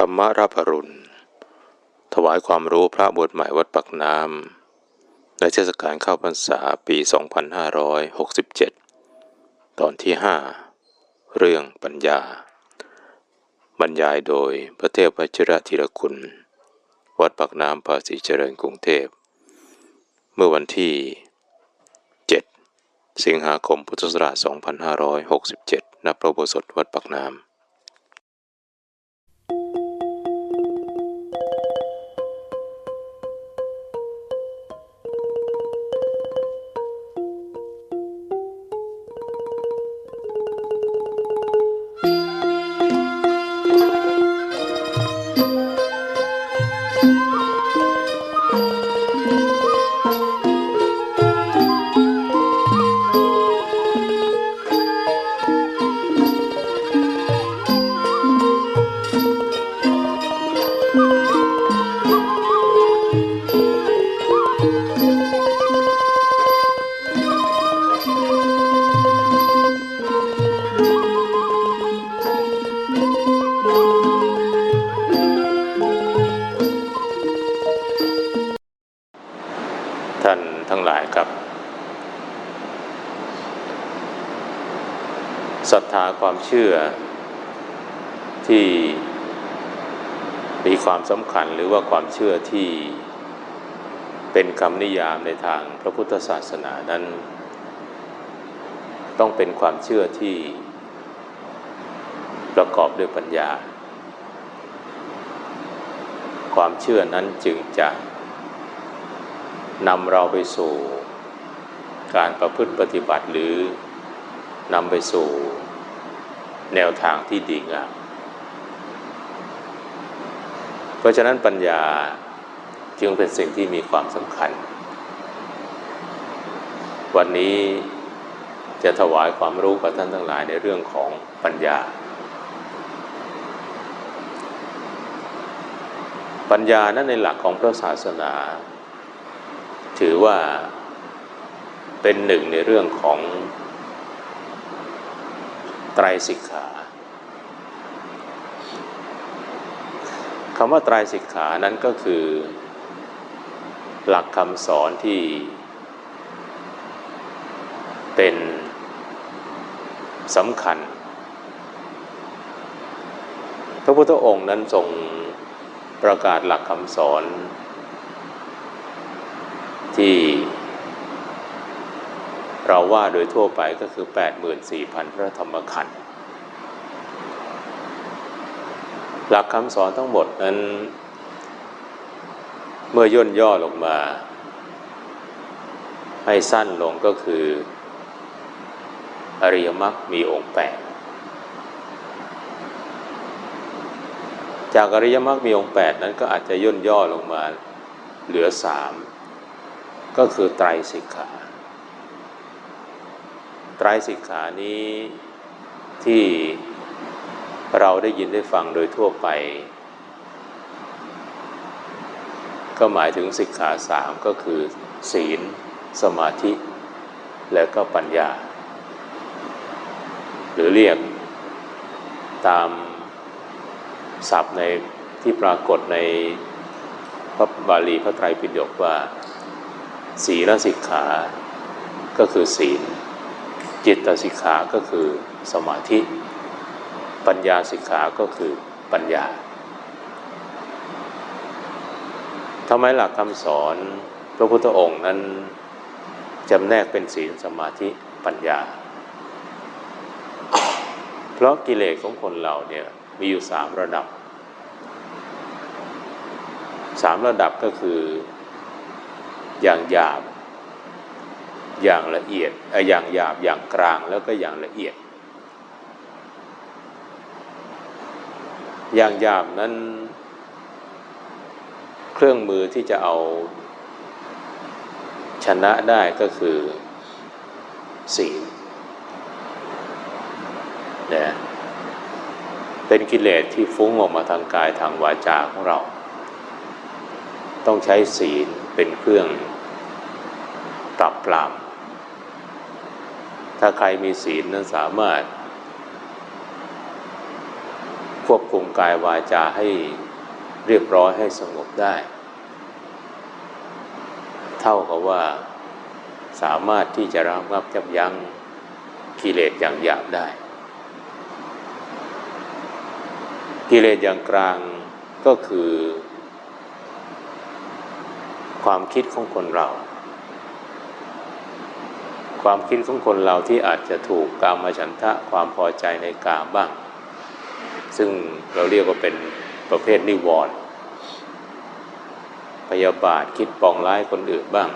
ธรรมรับอรุณ ถวายความรู้พระบวชใหม่วัดปักน้ำในเทศกาลเข้าพรรษาปี 2567 ตอนที่ 5 เรื่องปัญญา บรรยายโดยพระเทพวชิระธีรคุณ วัดปักน้ำภาษีเจริญกรุงเทพ เมื่อวันที่ 7 สิงหาคมพุทธศักราช 2567 ณ พระโบสถวัดปักน้ำ ศรัทธาความเชื่อที่มีความสำคัญหรือว่าความเชื่อที่เป็นคำนิยามในทางพระพุทธศาสนานั้น ต้องเป็นความเชื่อที่ประกอบด้วยปัญญา ความเชื่อนั้นจึงจะนำเราไปสู่การประพฤติปฏิบัติหรือ นำไปสู่แนวทางที่ดีงาม เพราะฉะนั้นปัญญาจึงเป็นสิ่งที่มีความสำคัญ วันนี้จะถวายความรู้กับท่านทั้งหลายในเรื่องของปัญญา ปัญญานั้นในหลักของพระศาสนา ถือว่าเป็นหนึ่งในเรื่องของ ไตรสิกขาคำว่าไตรสิกขานั้นก็คือ หลักคำสอนที่ เป็นสำคัญ พระพุทธองค์นั้นทรงประกาศหลักคำสอนที่ เราว่าโดยทั่วไปก็คือ 84,000 พระธรรมขันธ์หลักคำสอนทั้งหมดนั้น เมื่อย่นย่อลงมา ให้สั้นลงก็คือ อริยมรรคมีองค์แปดจากอริยมรรคมีองค์แปดนั้นก็อาจจะย่นย่อลงมาเหลือสามก็คือไตรสิกขา ไตรสิกขานี้ที่เราได้ยินได้ฟังโดยทั่วไป ก็หมายถึงสิกขาสามก็คือ ศีล สมาธิ และก็ปัญญา หรือเรียกตามศัพท์ในที่ปรากฏในพระบาลีพระไตรปิฎกว่า ศีลสิกขา ก็คือศีล จิตสิกขาก็คือสมาธิ ปัญญาสิกขาก็คือปัญญาทำไมหลักคำสอนพระพุทธองค์นั้นจำแนกเป็นศีลสมาธิปัญญา เพราะกิเลสของคนเราเนี่ยมีอยู่สามระดับสามระดับก็คืออย่างหยาบ อย่างละเอียดอย่างหยาบอย่างกลางแล้วก็อย่างละเอียด อย่างหยาบนั้น เครื่องมือที่จะเอาชนะได้ก็คือศีลนะเป็นกิเลสที่ฟุ้งออกมาทางกายทางวาจาของเรา ต้องใช้ศีลเป็นเครื่องปรับปราม ถ้าใครมีศีลนั้นสามารถ ควบคุมกายวาจาให้เรียบร้อยให้สงบได้ เท่ากับว่าสามารถที่จะระงับยับยั้งกิเลสอย่างหยาบได้ กิเลสอย่างกลางก็คือ ความคิดของคนเรา ความคิดของคนเราที่อาจจะถูกกามฉันทะความพอใจในกามบ้าง ซึ่งเราเรียกว่าเป็นประเภทนิวรณ์พยาบาทคิดปองร้ายคนอื่นบ้าง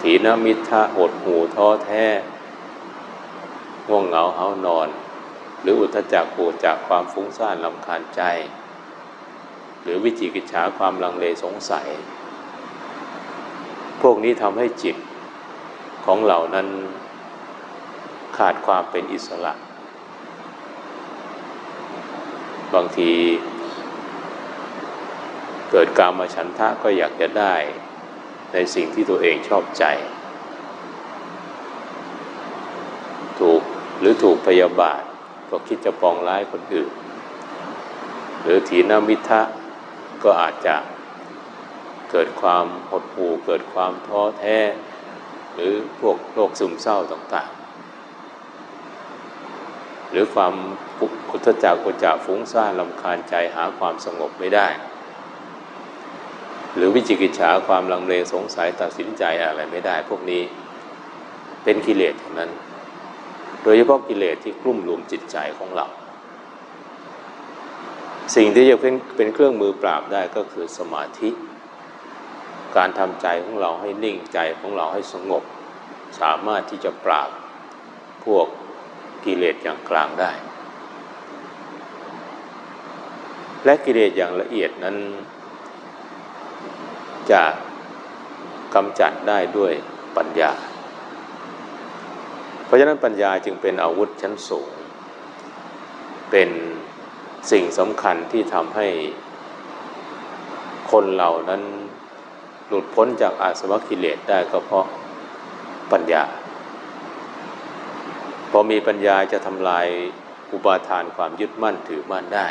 ถีนมิทะหดหูท้อแท้ ง่วงเหงาเหานอน หรืออุทจักปูจากความฟุ้งซ่านลำคาญใจ หรือวิจิกิจฉาความลังเลสงสัย พวกนี้ทำให้จิตของเหล่านั้นขาดความเป็นอิสระ บางที เกิดการมาฉันทะก็อยากจะได้ในสิ่งที่ตัวเองชอบใจ ถูกหรือถูกพยาบาทก็คิดจะปองร้ายคนอื่น หรือถีนามิทะก็อาจจะ เกิดความหดหู่เกิดความท้อแท้ หรือพวกโรคซึมเศร้าต่างๆ หรือความกุศจักกุจาฟุ้งซ่านลำคาญใจหาความสงบไม่ได้ หรือวิจิกิจฉาความลังเลสงสัยตัดสินใจอะไรไม่ได้ พวกนี้เป็นกิเลสเท่านั้น โดยเฉพาะกิเลสที่กลุ่มรุมจิตใจของเราสิ่งที่จะเป็นเป็นเครื่องมือปราบได้ก็คือสมาธิ การทำใจของเราให้นิ่งใจของเราให้สงบ สามารถที่จะปราบพวกกิเลสอย่างกลางได้ และกิเลสอย่างละเอียดนั้น จะกำจัดได้ด้วยปัญญา เพราะฉะนั้นปัญญาจึงเป็นอาวุธชั้นสูง เป็นสิ่งสำคัญที่ทำให้คนเหล่านั้น หลุดพ้นจากอาสวะกิเลสได้ก็เพราะปัญญา พอมีปัญญาจะทำลายอุปาทานความยึดมั่นถือมั่นได้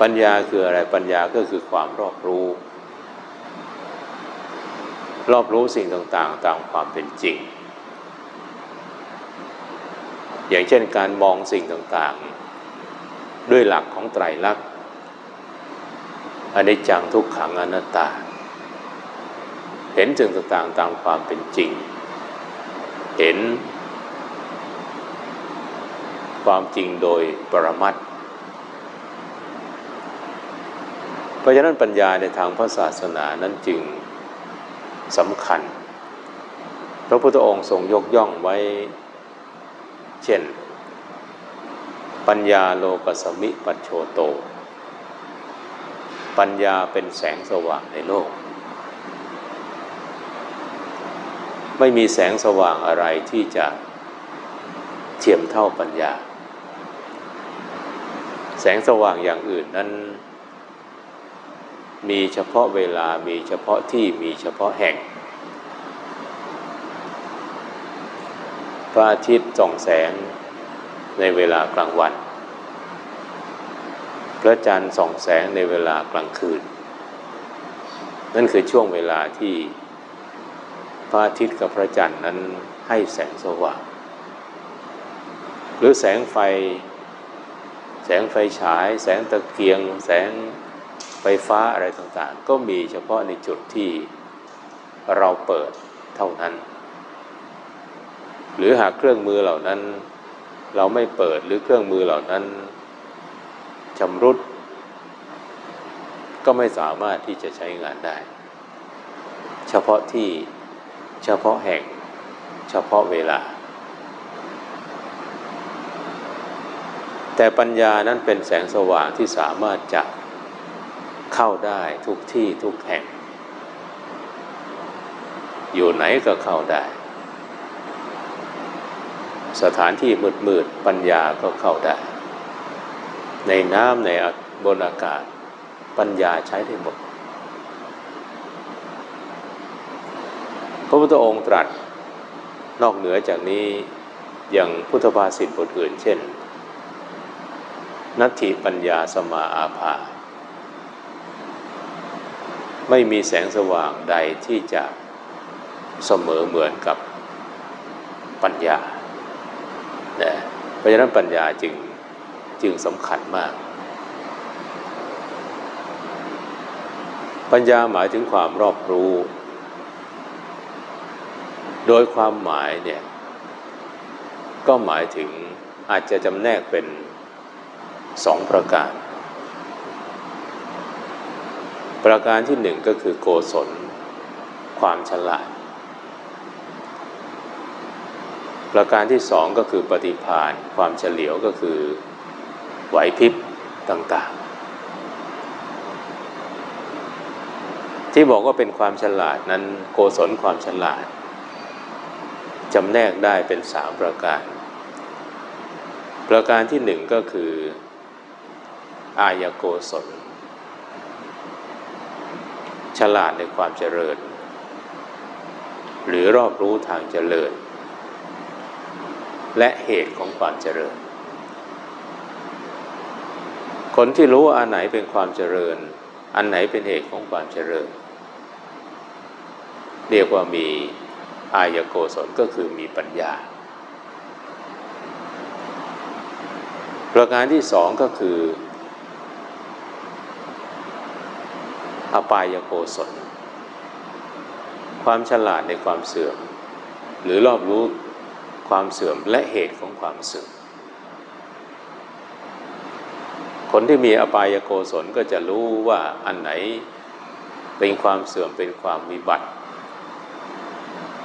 ปัญญาคืออะไรปัญญาก็คือความรอบรู้ รอบรู้สิ่งต่างๆ ตามความเป็นจริง อย่างเช่นการมองสิ่งต่างๆ ด้วยหลักของไตรลักษณ อนิจจังทุกขังอนัตตา เห็นสิ่งต่างๆตามความเป็นจริง เห็น ความจริงโดยปรมัตเพราะฉะนั้นปัญญาในทางพระศาสนานั้นจึงสำคัญ พระพุทธองค์ทรงยกย่องไว้ เช่น ปัญญาโลกสมิปัจโชโต ปัญญาเป็นแสงสว่างในโลก ไม่มีแสงสว่างอะไรที่จะเทียมเท่าปัญญา แสงสว่างอย่างอื่นนั้น มีเฉพาะเวลามีเฉพาะที่มีเฉพาะแห่ง พระอาทิตย์ส่องแสงในเวลากลางวัน พระจันทร์ส่องแสงในเวลากลางคืน นั่นคือช่วงเวลาที่พระอาทิตย์กับพระจันทร์นั้นให้แสงสว่าง หรือแสงไฟ แสงไฟฉาย แสงตะเกียง แสงไฟฟ้าอะไรต่างๆ ก็มีเฉพาะในจุดที่เราเปิดเท่านั้น หรือหากเครื่องมือเหล่านั้น เราไม่เปิดหรือเครื่องมือเหล่านั้น ชำรุด ก็ไม่สามารถที่จะใช้งานได้ เฉพาะที่เฉพาะแห่ง เฉพาะเวลา แต่ปัญญานั้นเป็นแสงสว่างที่สามารถจะเข้าได้ทุกที่ทุกแห่ง อยู่ไหนก็เข้าได้สถานที่มืดๆปัญญาก็เข้าได้ ในน้ำในบนอากาศ ปัญญาใช้ได้หมด พระพุทธองค์ตรัสนอกเหนือจากนี้อย่างพุทธภาษิตบทอื่นเช่น นัตถิปัญญาสมาอาภา ไม่มีแสงสว่างใดที่จะเสมอเหมือนกับปัญญานะเพราะฉะนั้นปัญญาจึง จึงสำคัญมาก ปัญญาหมายถึงความรอบรู้ โดยความหมายเนี่ย ก็หมายถึงอาจจะจำแนกเป็นสองประการ ประการที่หนึ่งก็คือโกศล ความฉลาด ประการที่สองก็คือปฏิพานความเฉลียวก็คือ ไหวพริบต่างๆ ที่บอกว่าเป็นความฉลาดนั้นโกศลความฉลาดจำแนกได้เป็นสามประการ ประการที่หนึ่งก็คือ อายโกศล ฉลาดในความเจริญ หรือรอบรู้ทางเจริญ และเหตุของความเจริญ คนที่รู้อันไหนเป็นความเจริญ อันไหนเป็นเหตุของความเจริญ เรียกว่ามีอายโกศลก็คือมีปัญญา ประการที่สองก็คือ อปายโกศล ความฉลาดในความเสื่อม หรือรอบรู้ความเสื่อมและเหตุของความเสื่อม คนที่มีอปายโกศลก็จะรู้ว่าอันไหนเป็นความเสื่อมเป็นความวิบัติ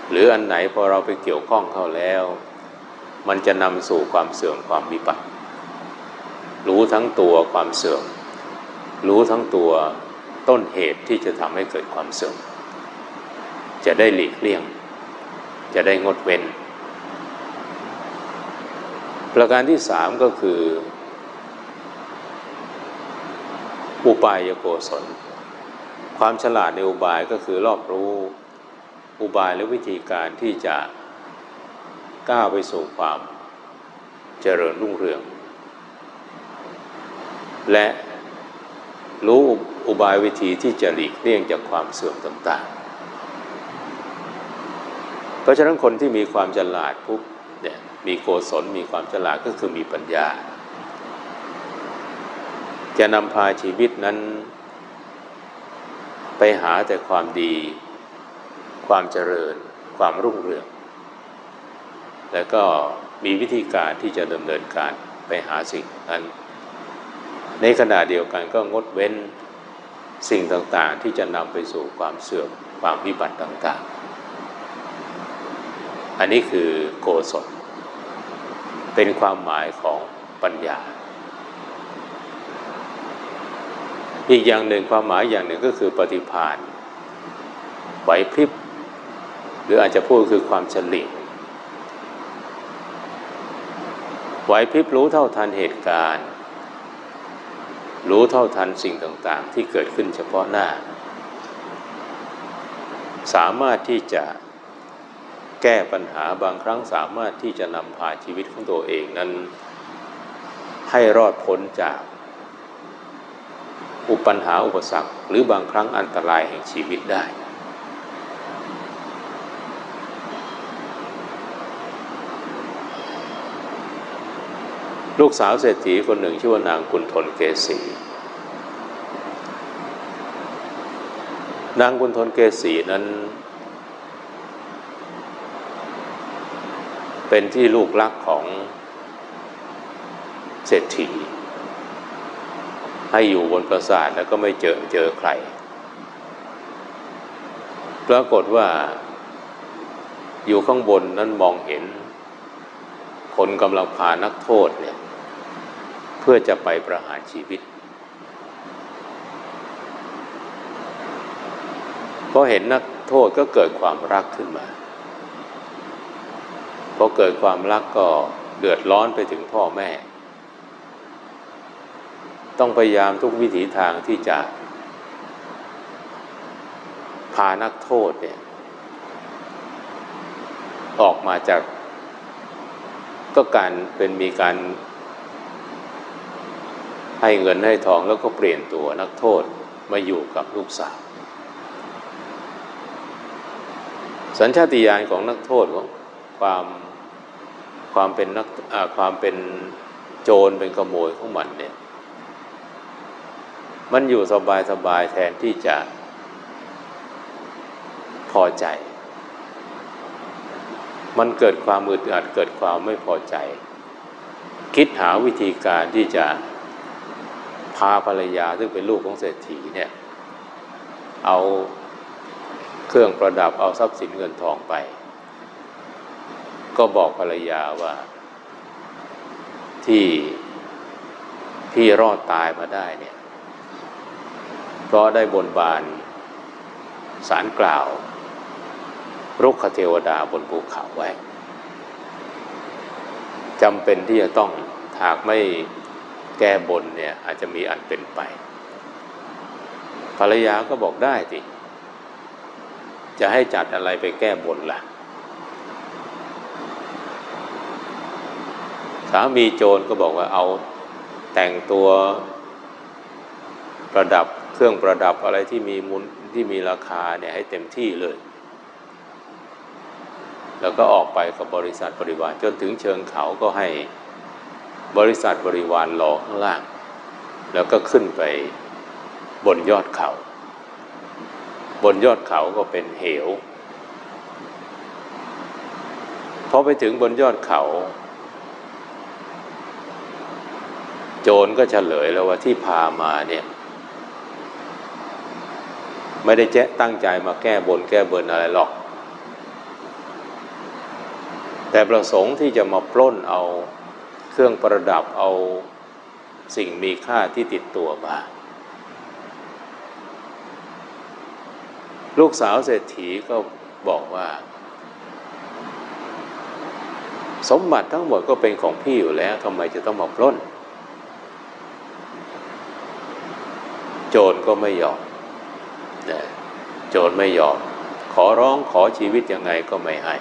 หรืออันไหนพอเราไปเกี่ยวข้องเข้าแล้ว มันจะนำสู่ความเสื่อมความวิบัติ รู้ทั้งตัวความเสื่อม รู้ทั้งตัวต้นเหตุที่จะทำให้เกิดความเสื่อม จะได้หลีกเลี่ยง จะได้งดเว้น ประการที่สามก็คือ อุปายโกศล ความฉลาดในอุบายก็คือรอบรู้อุบายและวิธีการที่จะก้าวไปสู่ความเจริญรุ่งเรือง และรู้อุบายวิธีที่จะหลีกเลี่ยงจากความเสื่อมต่างๆ เพราะฉะนั้นคนที่มีความฉลาดปุ๊บเนี่ยมีโกศลมีความฉลาดก็คือมีปัญญา จะนำพาชีวิตนั้น ไปหาแต่ความดี ความเจริญ ความรุ่งเรือง และก็มีวิธีการที่จะดำเนินการไปหาสิ่งนั้น ในขณะเดียวกันก็งดเว้นสิ่งต่างๆ ที่จะนำไปสู่ความเสื่อมความวิบัติต่างๆ อันนี้คือโกศลเป็นความหมายของปัญญา อีกอย่างหนึ่งความหมายอย่างหนึ่งก็คือปฏิพานไหวพริบ หรืออาจจะพูดคือความเฉลี่ยไหวพริบรู้เท่าทันเหตุการณ์ รู้เท่าทันสิ่งต่างๆ ที่เกิดขึ้นเฉพาะหน้า สามารถที่จะแก้ปัญหาบางครั้งสามารถที่จะนำพาชีวิตของตัวเองนั้น ให้รอดพ้นจาก อุปัญหาอุปสรรค หรือบางครั้งอันตรายแห่งชีวิตได้ ลูกสาวเศรษฐีคนหนึ่งชื่อว่านางกุณฑลเกษี นางกุณฑลเกษีนั้น เป็นที่ลูกรักของเศรษฐี ให้อยู่บนปราสาทแล้วก็ไม่เจอเจอใคร ปรากฏว่า อยู่ข้างบนนั้นมองเห็น คนกำลังพานักโทษเนี่ยเพื่อจะไปประหารชีวิตพอเห็นนักโทษก็เกิดความรักขึ้นมาพอเกิดความรักก็เดือดร้อนไปถึงพ่อแม่ ต้องพยายามทุกวิถีทางที่จะ พานักโทษเนี่ย ออกมาจาก ก็การเป็นมีการ ให้เงินให้ทองแล้วก็เปลี่ยนตัวนักโทษมาอยู่กับลูกสาวสัญชาติญาณของนักโทษของความความเป็นนักความเป็นโจรเป็นขโมยของมันเนี่ย มันอยู่สบายสบายแทนที่จะพอใจ มันเกิดความอึดอัดเกิดความไม่พอใจ คิดหาวิธีการที่จะพาภรรยาซึ่งเป็นลูกของเศรษฐีเนี่ย เอาเครื่องประดับเอาทรัพย์สินเงินทองไป ก็บอกภรรยาว่า ที่พี่รอดตายมาได้เนี่ย เพราะได้บนบานสารกล่าวรุกขเทวดาบนภูเขาไว้จำเป็นที่จะต้องหากไม่แก้บนเนี่ยอาจจะมีอันเป็นไป ภรรยาก็บอกได้สิจะให้จัดอะไรไปแก้บนละ่ะ สามีโจรก็บอกว่าเอาแต่งตัวประดับ เครื่องประดับอะไรที่มีมูลที่มีราคาเนี่ยให้เต็มที่เลย แล้วก็ออกไปกับบริษัทบริวารจนถึงเชิงเขาก็ให้บริษัทบริวารรอข้างล่าง แล้วก็ขึ้นไปบนยอดเขา บนยอดเขาก็เป็นเหวพอไปถึงบนยอดเขา โจรก็เฉลยแล้วว่าที่พามาเนี่ย ไม่ได้แจ้ตั้งใจมาแก้บนแก้เบินอะไรหรอก แต่ประสงค์ที่จะมาปล้นเอาเครื่องประดับเอาสิ่งมีค่าที่ติดตัวมา ลูกสาวเศรษฐีก็บอกว่า สมบัติทั้งหมดก็เป็นของพี่อยู่แล้วทำไมจะต้องมาปล้น โจรก็ไม่ยอม จรไม่ยอม ขอร้องขอชีวิตยังไงก็ไม่ให้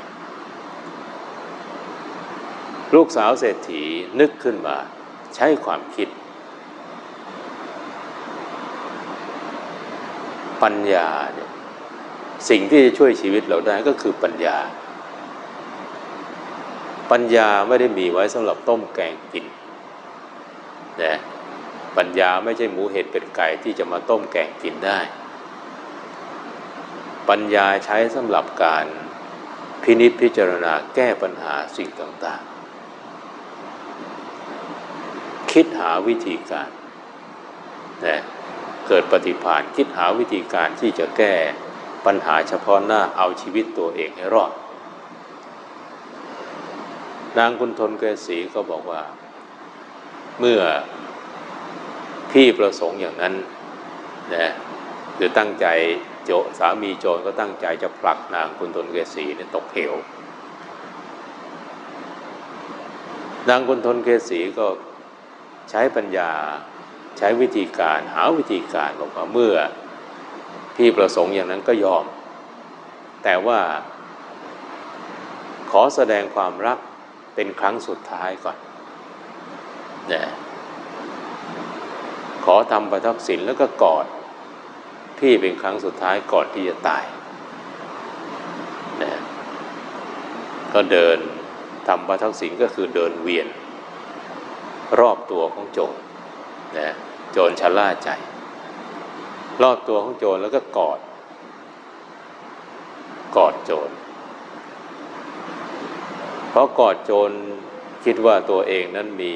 ลูกสาวเศรษฐีนึกขึ้นมา ใช้ความคิด ปัญญาเนี่ยสิ่งที่จะช่วยชีวิตเราได้ก็คือปัญญา ปัญญาไม่ได้มีไว้สำหรับต้มแกงกินนะปัญญาไม่ใช่หมูเห็ดเป็ดไก่ที่จะมาต้มแกงกินได้ ปัญญาใช้สำหรับการพินิจพิจารณาแก้ปัญหาสิ่งต่างๆ คิดหาวิธีการนะเกิดปฏิภาณคิดหาวิธีการที่จะแก้ปัญหาเฉพาะหน้าเอาชีวิตตัวเองให้รอด นางคุณทนเกษีก็บอกว่า เมื่อพี่ประสงค์อย่างนั้นนะหรือตั้งใจ โจสามีโจรก็ตั้งใจจะผลักนางคุณทนเกษีเนี่ยตกเหวนางคุณทนเกษีก็ใช้ปัญญาใช้วิธีการหาวิธีการบอกว่าเมื่อพี่ประสงค์อย่างนั้นก็ยอม แต่ว่า ขอแสดงความรักเป็นครั้งสุดท้ายก่อนนะขอทำประทักษิณแล้วก็กอด พี่เป็นครั้งสุดท้ายก่อนที่จะตายนะก็เดินทำประทักษิณก็คือเดินเวียน รอบตัวของโจรนะโจรชะล่าใจ รอบตัวของโจรแล้วก็กอด กอดโจรเพราะกอดโจรคิดว่าตัวเองนั้นมี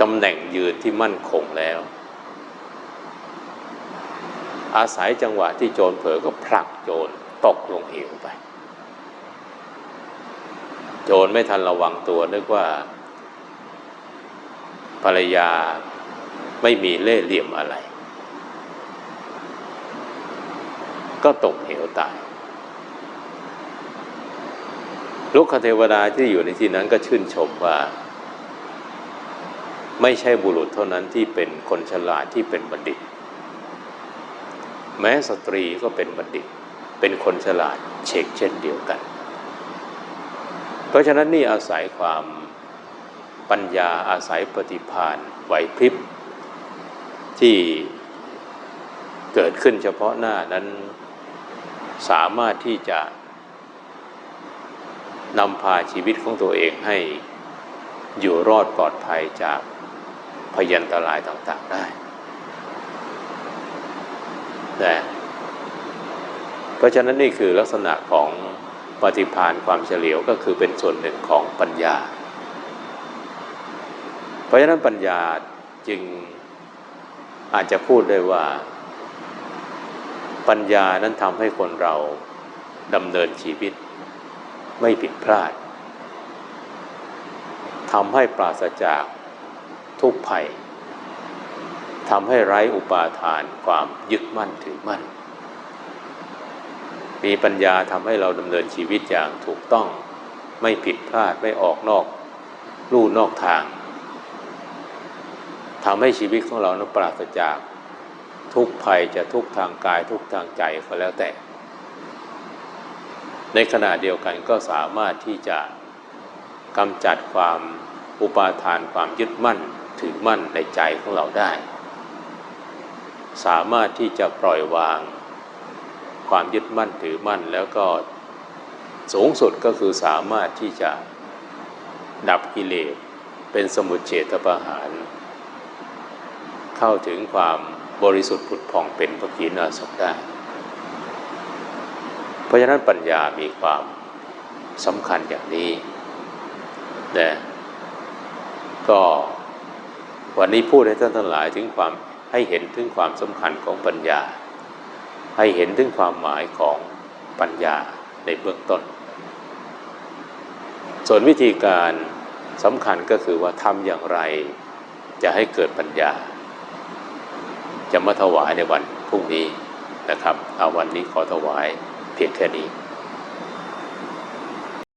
ตำแหน่งยืนที่มั่นคงแล้ว อาศัยจังหวะที่โจรเผลอก็ผลักโจรตกลงเหวไป โจรไม่ทันระวังตัวนึกว่า ภรรยาไม่มีเล่ห์เหลี่ยมอะไร ก็ตกเหวตายลูกคเทวดาที่อยู่ในที่นั้นก็ชื่นชมว่า ไม่ใช่บุรุษเท่านั้นที่เป็นคนฉลาดที่เป็นบัณฑิต แม้สตรีก็เป็นบัณฑิต เป็นคนฉลาดเช็คเช่นเดียวกัน เพราะฉะนั้นนี่อาศัยความปัญญาอาศัยปฏิภาณไหวพริบ ที่เกิดขึ้นเฉพาะหน้านั้นสามารถที่จะนำพาชีวิตของตัวเองให้อยู่รอดปลอดภัยจากพยันตรายต่างๆได้ นะเพราะฉะนั้นนี่คือลักษณะของปฏิพานความเฉลียวก็คือเป็นส่วนหนึ่งของปัญญา เพราะฉะนั้นปัญญาจึงอาจจะพูดได้ว่า ปัญญานั้นทำให้คนเราดำเนินชีวิต ไม่ผิดพลาดทำให้ปราศจากทุกภัย ทำให้ไร้อุปาทานความยึดมั่นถือมั่น มีปัญญาทำให้เราดำเนินชีวิตอย่างถูกต้องไม่ผิดพลาดไม่ออกนอกลู่นอกทางทำให้ชีวิตของเรานั้นปราศจากทุกภัยจะทุกทางกายทุกทางใจก็แล้วแต่ ในขณะเดียวกันก็สามารถที่จะกำจัดความอุปาทานความยึดมั่นถือมั่นในใจของเราได้ สามารถที่จะปล่อยวาง ความยึดมั่นถือมั่น แล้วก็สูงสุดก็คือสามารถที่จะดับกิเลสเป็นสมุทเฉทประหาร เข้าถึงความบริสุทธิ์ผุดผ่องเป็นพระกีนาศได้ เพราะฉะนั้นปัญญามีความสำคัญอย่างนี้นะก็วันนี้พูดให้ท่านทั้งหลายถึงความ ให้เห็นถึงความสำคัญของปัญญา ให้เห็นถึงความหมายของปัญญาในเบื้องต้น ส่วนวิธีการสำคัญก็คือว่าทำอย่างไร จะให้เกิดปัญญา จะมาถวายในวันพรุ่งนี้นะครับ เอาวันนี้ขอถวายเพียงแค่นี้